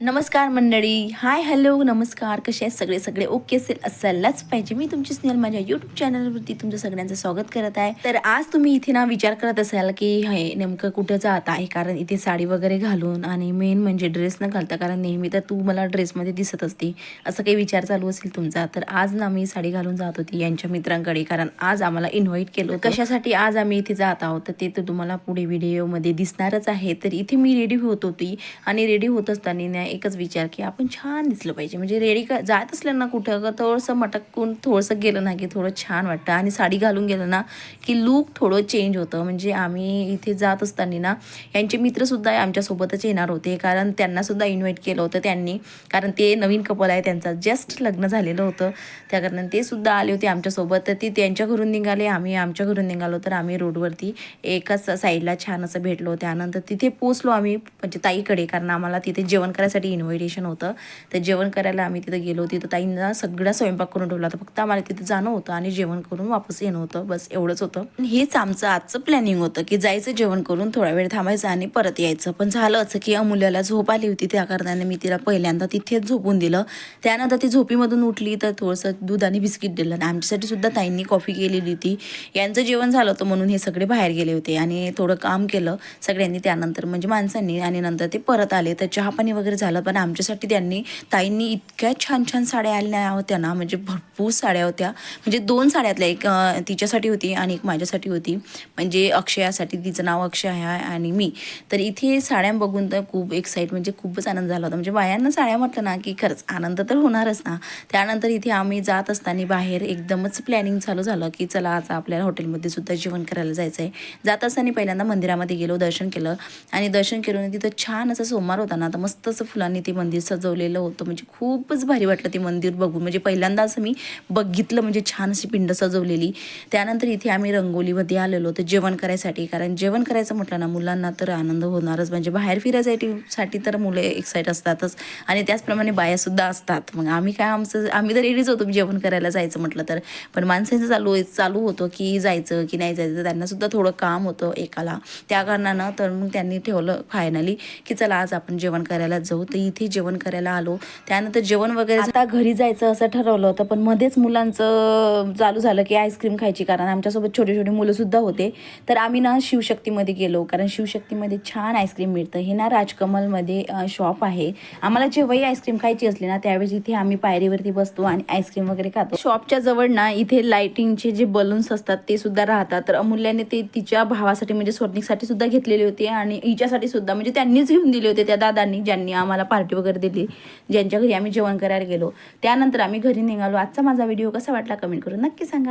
नमस्कार मंडळी. Hi hello नमस्कार. कसे आहेत सगळे? सगळे ओके असेल? असायलाच पाहिजे. मी तुमची स्नेहल माझ्या यूट्यूब चॅनलवरती तुमचं सगळ्यांचं स्वागत करत आहे. तर आज तुम्ही इथे ना विचार करत असाल की हे नेमकं कुठं जात आहे? कारण इथे साडी वगैरे घालून आणि मेन म्हणजे ड्रेस न घालता कारण नेहमी तर तू मला ड्रेसमध्ये दिसत असते. असं काही विचार चालू असेल तुमचा. तर आज ना मी साडी घालून जात होती यांच्या मित्रांकडे कारण आज आम्हाला इन्व्हाइट केलं कशासाठी आज आम्ही इथे जात आहोत? तर ते तर तुम्हाला पुढे व्हिडिओमध्ये दिसणारच आहे. तर इथे मी रेडी होत होती. आणि रेडी होत असताना एकच विचार की आपण छान दिसलं पाहिजे. म्हणजे रेडी का जात असलं ना कुठं का थोडंसं मटकून थोडंसं गेलं ना की थोडं छान वाटतं. आणि साडी घालून गेलं ना की लूक थोडं चेंज होतं. म्हणजे आम्ही इथे जात असताना ना यांचे मित्रसुद्धा आमच्यासोबतच येणार होते. कारण त्यांनासुद्धा इन्व्हाइट केलं होतं त्यांनी. कारण ते नवीन कपल आहे त्यांचा. जस्ट लग्न झालेलं होतं. त्या कारणाने ते सुद्धा आले होते आमच्यासोबत तर ते त्यांच्या घरून निघाले. आम्ही आमच्या घरून निघालो. तर आम्ही रोडवरती एकाच साईडला छान असं भेटलो. त्यानंतर तिथे पोचलो आम्ही म्हणजे ताईकडे. कारण आम्हाला तिथे जेवण करायसाठी इन्व्हिटेशन होतं. तर जेवण करायला आम्ही तिथं गेलो तिथं ताईंना सगळा स्वयंपाक करून ठेवला होता. फक्त आम्हाला तिथं जाणं होतं आणि जेवण करून वापस येणं होतं. बस एवढंच होतं. हेच आमचं आजचं प्लॅनिंग होतं की जायचं जेवण करून थोडा वेळ थांबायचं आणि परत यायचं. पण झालं असं की अमूल्याला झोप आली होती. त्या कारणाने मी तिला पहिल्यांदा तिथेच झोपून दिलं. त्यानंतर ती झोपीमधून उठली तर थोडंसं दूध आणि बिस्किट दिलं. आणि आमच्यासाठी सुद्धा ताईंनी कॉफी केलेली होती. यांचं जेवण झालं होतं म्हणून हे सगळे बाहेर गेले होते. आणि थोडं काम केलं सगळ्यांनी. त्यानंतर म्हणजे माणसांनी आणि नंतर ते परत आले. तर चहा पाणी वगैरे झालं. पण आमच्यासाठी त्यांनी ताईंनी इतक्या छान छान साड्या आल्या होत्या ना म्हणजे भरपूर साड्या होत्या. म्हणजे दोन साड्यातल्या एक तिच्यासाठी होती आणि एक माझ्यासाठी होती. म्हणजे अक्षयासाठी तिचं नाव अक्षय आहे आणि मी. तर इथे साड्या बघून तर खूप एक्साईट म्हणजे खूपच आनंद झाला होता. म्हणजे बायांना साड्या म्हटलं ना की खरंच आनंद तर होणारच ना. त्यानंतर इथे आम्ही जात असताना बाहेर एकदमच प्लॅनिंग चालू झालं की चला आज आपल्याला हॉटेलमध्ये सुद्धा जेवण करायला जायचं आहे जात असताना पहिल्यांदा मंदिरामध्ये गेलो दर्शन केलं. आणि दर्शन केलं तिथं छान असं सोमवार होता ना तर मस्त असं फुलांनी ते मंदिर सजवलेलं होतं. म्हणजे खूपच भारी वाटलं ते मंदिर बघून. म्हणजे पहिल्यांदा असं मी बघितलं म्हणजे छान अशी पिंड सजवलेली. त्यानंतर इथे आम्ही रंगोलीमध्ये आलेलो होतो जेवण करायसाठी. कारण जेवण करायचं म्हटलं ना मुलांना तर आनंद होणारच. म्हणजे बाहेर फिरायसाठी साठी तर मुलं एक्साईट असतातच. आणि त्याचप्रमाणे बायासुद्धा असतात. मग आम्ही काय आमचं आम्ही तर रेडीच होतो जेवण करायला जायचं म्हटलं तर. पण माणसांचं चालू चालू होतं की जायचं की नाही जायचं. त्यांना सुद्धा थोडं काम होतं एकाला. त्या कारणानं तर मग त्यांनी ठेवलं फायनली की चला आज आपण जेवण करायला जाऊ. तर इथे जेवण करायला आलो. त्यानंतर जेवण वगैरे आता घरी जायचं असं ठरवलं होतं पण मध्येच मुलांचं चालू झालं की आईस्क्रीम खायची कारण आमच्यासोबत छोटे छोटे मुलं सुद्धा होते. तर आम्ही ना शिवशक्तीमध्ये गेलो कारण शिवशक्तीमध्ये छान आईस्क्रीम मिळतं. हे ना राजकमलमध्ये शॉप आहे. आम्हाला जेव्हाही आईस्क्रीम खायची असली ना त्यावेळेस इथे आम्ही पायरीवरती बसतो आणि आईस्क्रीम वगैरे खातो. शॉपच्या जवळ ना इथे लाइटिंगचे जे बलून्स असतात ते सुद्धा राहतात. तर अमूल्याने ते तिच्या भावासाठी म्हणजे स्वर्णिकसाठी सुद्धा घेतलेले होते आणि हिच्यासाठी सुद्धा म्हणजे त्यांनीच घेऊन दिले होते त्या दादांनी ज्यांनी आम्हाला आम्हाला पार्टी वगैरे दिली ज्यांच्या घरी आम्ही जेवण करायला गेलो. त्यानंतर आम्ही घरी निघालो. आजचा माझा व्हिडिओ कसा वाटला कमेंट करून नक्की सांगा.